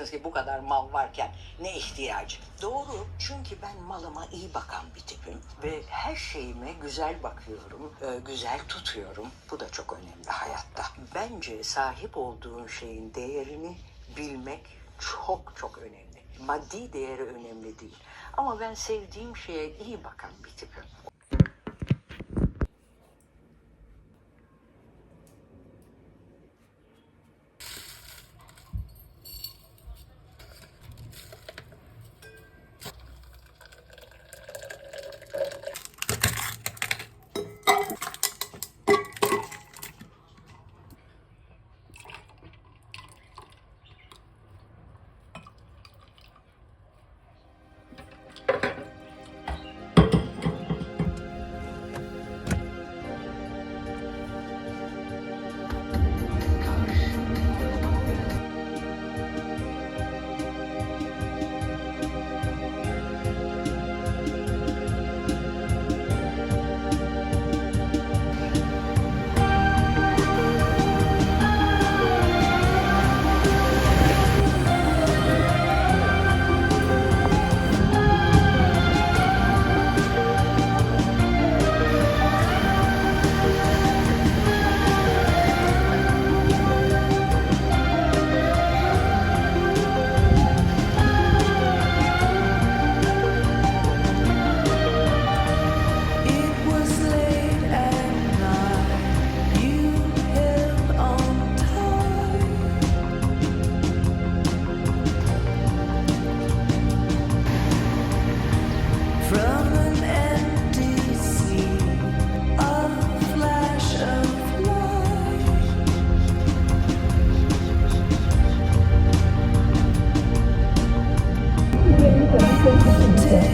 Diyorsunuz ki bu kadar mal varken ne ihtiyacı? Doğru çünkü ben malıma iyi bakan bir tipim ve her şeyime güzel bakıyorum, e, güzel tutuyorum. Bu da çok önemli hayatta. Bence sahip olduğun şeyin değerini bilmek çok çok önemli. Maddi değeri önemli değil. Ama ben sevdiğim şeye iyi bakan bir tipim. Selam.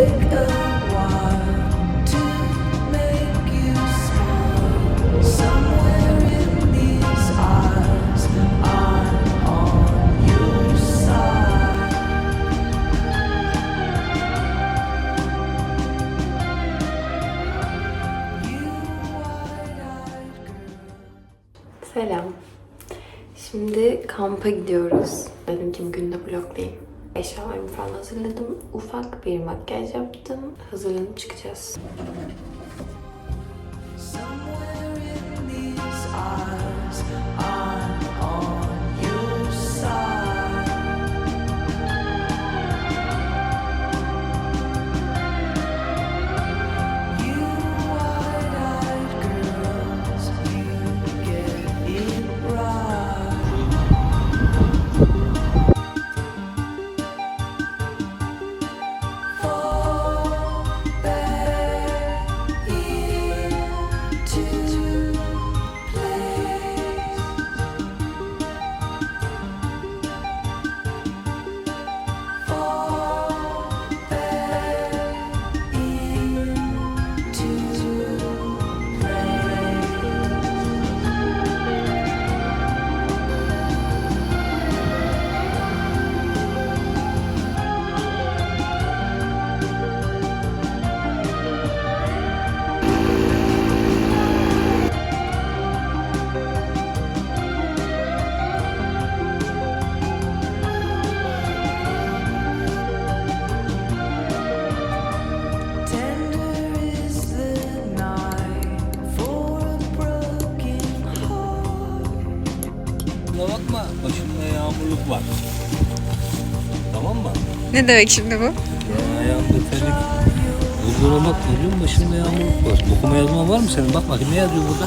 Şimdi kampa gidiyoruz. Dedim ki bugün de vloglayayım. Eşyalarımı falan hazırladım. Ufak bir makyaj yaptım. Hazırlanıp çıkacağız. Somewhere in these eyes, Tamam mı? Ne demek şimdi bu? Ya ayağımda terlik. Buzdolabına bak görüyor musun? Başımda yağmurluk var. Okuma yazma var mı senin? Bak bakayım ne yazıyor burada?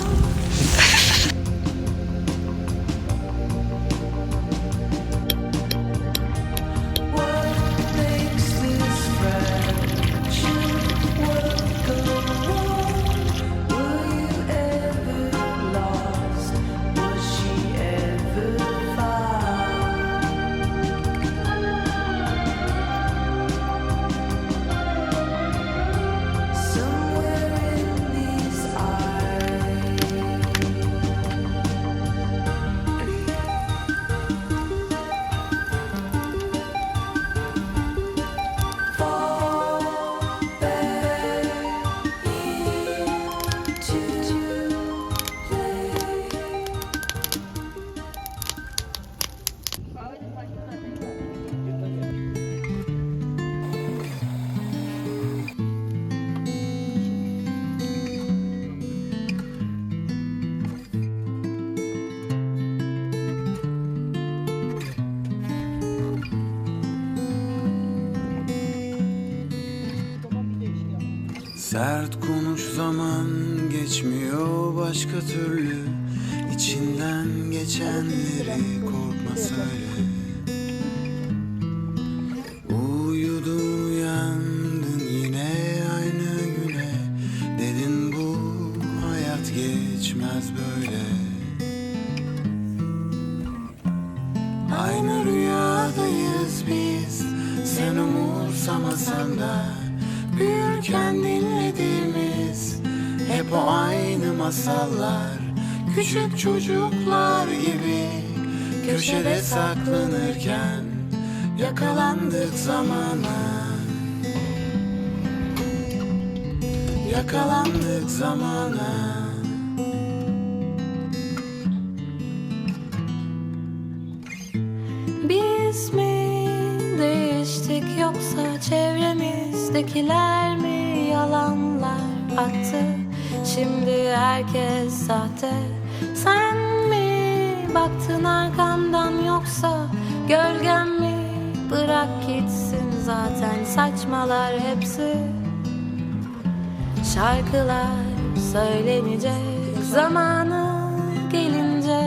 Sert konuş zaman geçmiyor başka türlü. İçinden geçenleri korkma söyle. Uyudun uyandın yine aynı güne. Dedin bu hayat geçmez böyle. Aynı rüyadayız biz. Sen umursamasan da Büyürken dinlediğimiz Hep o aynı masallar. Küçük çocuklar gibi Köşede saklanırken Yakalandık zamana. Yakalandık zamana. Biz mi değiştik yoksa çevremizdekiler mi yalanlar attı? Şimdi herkes sahte. Sen mi baktın arkamdan yoksa gölgem mi? Bırak gitsin zaten saçmalar hepsi. Şarkılar söylenecek zamanı gelince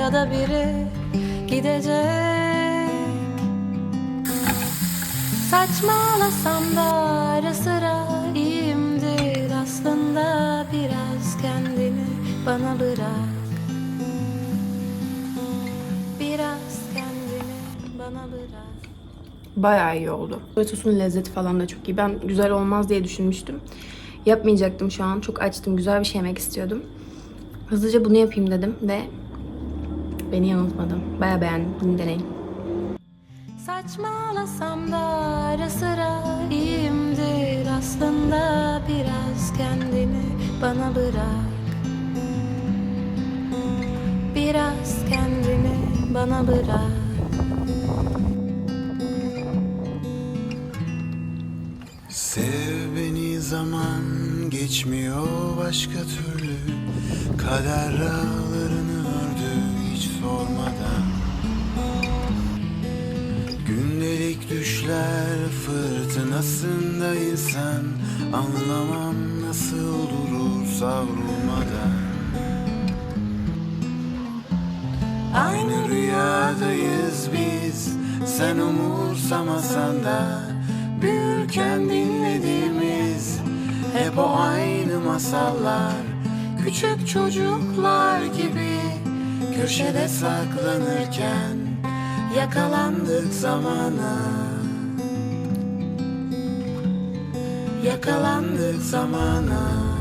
ya da biri gidecek. Saçmalasam da bana bırak. Biraz kendini bana bırak. Bayağı iyi oldu. Sosun lezzeti falan da çok iyi. Ben güzel olmaz diye düşünmüştüm. Yapmayacaktım şu an. Çok açtım. Güzel bir şey yemek istiyordum. Hızlıca bunu yapayım dedim ve beni yanıltmadım. Bayağı beğendim. Bunu deneyin. Saçmalasam da ara sıra iyiyimdir aslında biraz kendini bana bırak. Biraz kendini bana bırak. Sev beni zaman geçmiyor başka türlü. Kader rağlarını ördü hiç sormadan. Gündelik düşler fırtınasında insan. Anlamam nasıl durur savrulmadan Aynı rüyadayız biz. Sen umursamasan da Büyürken dinlediğimiz Hep o aynı masallar. Küçük çocuklar gibi Köşede saklanırken Yakalandık zamana Yakalandık zamana